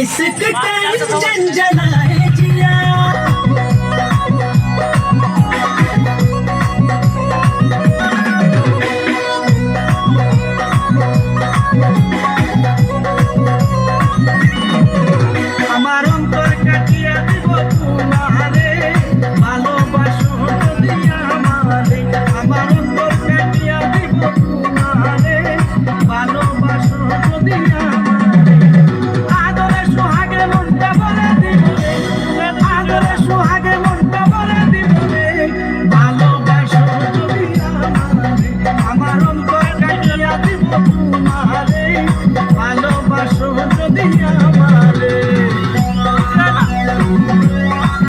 इसको टेंशन जलाए जिया আমার তোমারে ভালো